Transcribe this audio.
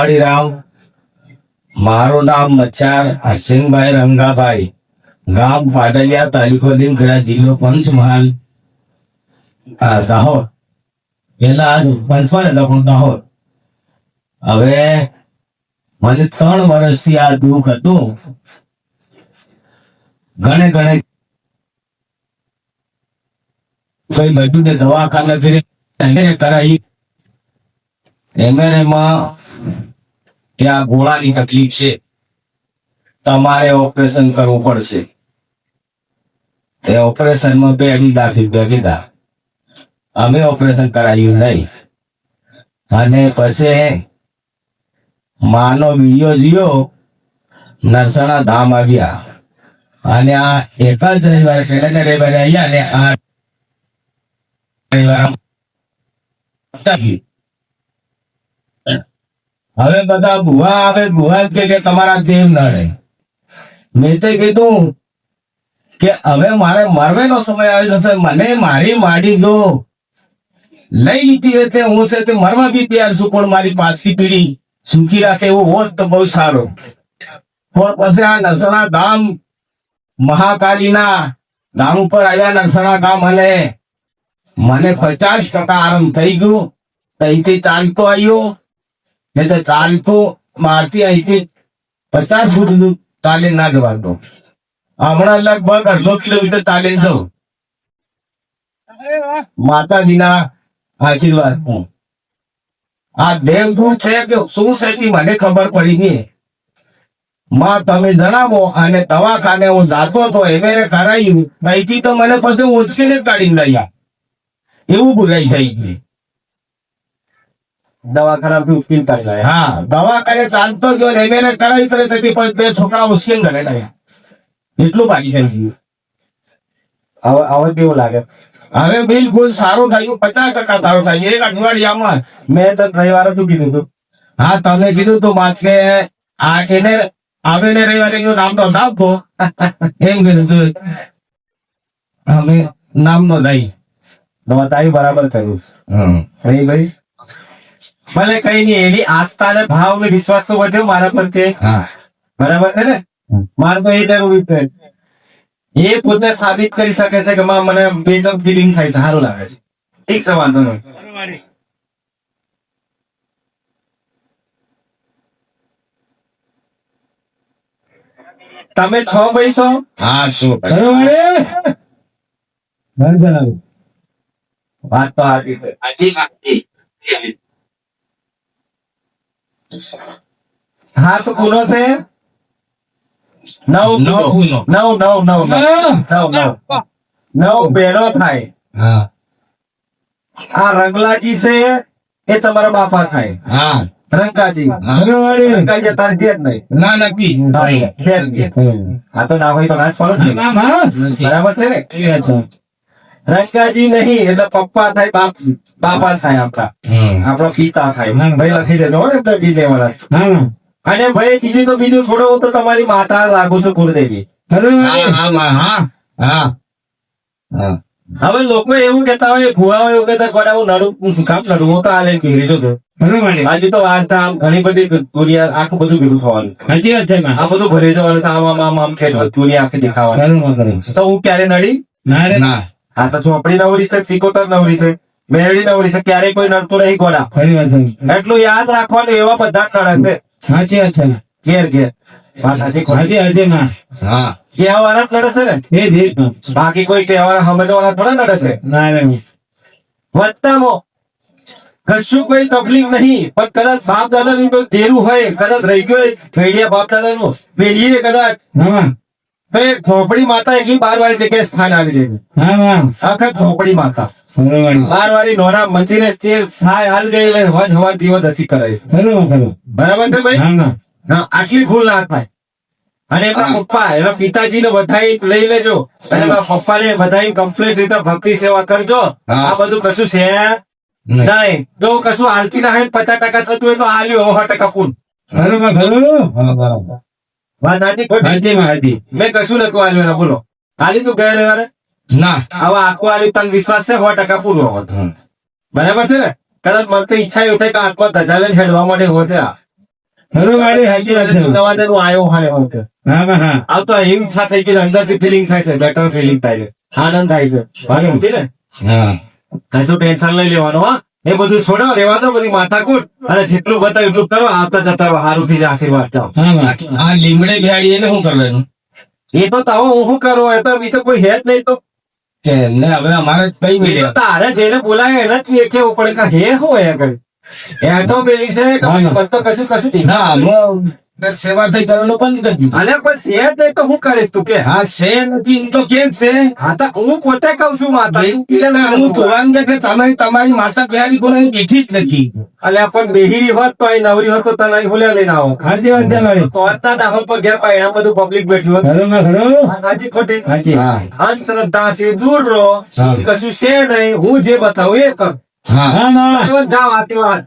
હરિરામ. મારું નામ મચ્છાર હરસિંહભાઈ રંગાભાઈ. ગામ પાટલિયા તાલુકો લીમખેડા, જિલ્લો પંચમહાલ. દાહોદ. પેલા પંચમહાલ હતા પણ દાહોદ. હવે મને ત્રણ વર્ષથી આ દુઃખ હતું. ઘણે ઘણે બધું ને દવાખાનાથી એને કરાવી એમએનએમાં કે આ ગોળાની તકલીફ છે. તમારે ઓપરેશન કરવું પડશે. તે ઓપરેશનમાં બે અઢી લાખ રૂપિયા કીધા અમે ઓપરેશન કરાયું નહીં. અને પછી માનો વીડિયો જોયો નરસણા ધામ આવ્યા. અને આ એક જ રવિવારે પહેલા રવિવારે આવ્યા અને આ રવિવારે. હવે બધા ભુવા આવે ભુવા કે તમારા દેવ નડે. મેં તો કીધું કે હવે મારે મરવાનો સમય આવી જશે. મને મારી માડી જો લઈ લીધી હોય તે હું છે તે મરવા બી તૈયાર છું, પણ મારી પાછી પીઢી સુખી રાખે એવું હોત તો બહુ સારો. પણ પછી આ નરસણા ગામ મહાકાલીના ગામ ઉપર આવ્યા નરસણા ગામ અને મને પચાસ ટકા આરામ થઈ ગયું. ત્યાંથી ચાલતો આવ્યો. ને તો ચાલતો મારતી અહીંથી પચાસ ફૂટ દૂર ચાલીને ના જવાતો હમણાં લગભગ અડધો કિલોમીટર ચાલીને જવું માતાજીના આશીર્વાદ આ દેવ શું છે કે શું છે મને ખબર પડી ગઈ માં, તમે જણાવો અને દવાખાને હું જાતો હતો એને કરાયું. અહીંથી તો મને પછી જ કાઢીને લઈ. એવું બુરાઈ થઈ ગઈ દવાખાનાથી ઉકેલ કરી લાયા. હા દવાખાને ચાલતો ગયો ને એને કરાવી કરે તેથી પણ બે છોકરા ઉશ્કેન ગણે લાવ્યા એટલું બાકી થઈ ગયું હવે હવે કેવું લાગે? હવે બિલકુલ સારું થયું પચાસ ટકા સારું થયું. એક અઠવાડિયામાં મેં તો રવિવારે શું કીધું હતું હા તમે કીધું તું માથે આ એને આવે ને રવિવારે એનું નામ તો નાખો એમ કીધું તું. અમે નામ નો દઈ બરાબર કર્યું કઈ ભાઈ? ભલે કઈ નહીં એની આસ્થા ને ભાવ ને વિશ્વાસ તો વધ્યો મારા પ્રત્યે હા. બરાબર છે ને? મારે તો એ જરૂરી છે એ પોતે સાબિત કરી શકે છે કે માં મને બેજબ ફિલિંગ થાય છે સારું લાગે છે. ઠીક છે વાંધો નહીં. તમે છ ભાઈ છો? હા શું બરોબર. વાત તો સાચી છે. હા તો કુનો છે? નવ નવ. નવ નવ નવ નવ. નવ નવ. નવ થાય. આ રંગલાજી છે એ તમારા બાપા થાય. હા. રંકાજી હા. રંગાજી તારે ઘેર નહીં. ના નક્કી ઘેર ઘેર. આ તો ના હોય તો ના જ પડો બરાબર છે ને? રંગાજી નહીં એટલે પપ્પા થાય બાપ બાપા થાય આપણા. આપણા પિતા થાય. ભાઈ લખી દેજો ને તો બીજે વાળા. અને ભાઈ બીજું તો બીજું છોડો તો તમારી માતા લાગુ છું કુળદેવી. હવે લોકો એવું કેતા હોય ભુવાઓ એવું કેતા ગોડા હું નડું કામ નડું? હું તો આ લઈને ઘેરી છું. હજી તો વાર્તા આમ ઘણી બધી દુનિયા આખું બધું ભેગું થવાનું આ બધું ભરી જવાનું આમ આમ આમ આમ દુનિયા આખી દેખાવાનું. તો હું ક્યારે નડી? આ તો ઝોપડી નવરી છે સિકોતર નવરી છે? મેરડી નવરી છે ક્યારેય કોઈ નડતું નહીં ગોળા. એટલું યાદ રાખવાનું એવા બધા નડે છે. ઘેર ઘેર. વાત સાચી ખોટી ઘેર છે ને? બાકી કોઈ કહેવાના સમજવાના થોડા નડે છે? વત્તામાં કશું કોઈ તકલીફ નહીં પણ કદાચ બાપ દાદા નું ધેરું હોય કદાચ રહી ગયો હોય ભેડિયા બાપ દાદા નું પેઢીએ કદાચ તો એ ઝોપડી માતા એટલી બાર વાળી જગ્યાએ સ્થાન આવી જાય આખા ઝોપડી માતા. બાર વાળી નોરા મંદિરે તે સહાય હાલ દે એટલે હવાજ હવા દિવસ હસી કરાય બરાબર છે ભાઈ? આટલી ભૂલ ના થાય. અને એમના પપ્પા એના પિતાજી ને વધાઈ લઈ લેજો. અને એના પપ્પા ને વધાઈ કમ્પ્લીટ રીતે ભક્તિ સેવા કરજો. આ બધું કશું છે નહીં. જો કશું હાલતી ના હોય પચાસ ટકા થતું હોય તો હાલ્યું સો ટકા ફૂલ બરાબર? મેં કશું નતું હાલ્યું બોલો. હાલી તું ગયા રવિવારે ના. હવે આખું હાલ્યું તને વિશ્વાસ છે? સો ટકા હોવો બરાબર છે ને? કદાચ મને તો ઈચ્છા એવું થાય કે આખો ધજા લઈને હેડવા માટે હોશે આ. નવા નું આયો હોય એમ કે. આ તો એમ થઈ ગઈ અંદરથી ફિલિંગ થાય છે બેટર ફિલિંગ થાય છે. આનંદ થાય છે. ટેન્શન લઈ લેવાનું હા. એ બધું છોડો રેવા દો બધી માથાકૂટ. અને જેટલું બતાવ એટલું કરો આવતા જતા સારું થઈ આશીર્વાદ જાઓ. આ લીમડે બિહાડી એને શું કરવાનું? એ તો તાવો હું શું કરું? એ તો એ તો કોઈ હે જ નહીં તો. એને હવે અમારે કઈ મળ્યા? તારે જેને બોલાય એને જ કેવું પડે કે હે એ કઈ એ તો પેલી છે પણ તો કશું કશું ના સેવા થઈ કરવાનું બંધ કરી અને કોઈ છે નહીં તો હું કરીશ? તું કે હા છે નથી. તો કેમ છે? હા તો હું પોતે કઉ છું માતા. તું કે એટલે ના, હું કહેવાનું કે તમે તમારી માતા બિહારી કોઈ બેઠી જ નથી. અલ્યા પણ બેહીરી હોત તો અહીં નવરી હોત તો તને ભૂલ્યા લઈને આવો. તો આજના દાખલ પર ઘેર પાય એમ બધું પબ્લિક બેઠું હોત. હાજી ખોટી. હા. અંધશ્રદ્ધાથી દૂર રહો. કશું છે નહીં હું જે બતાવું એ કર. હા વાત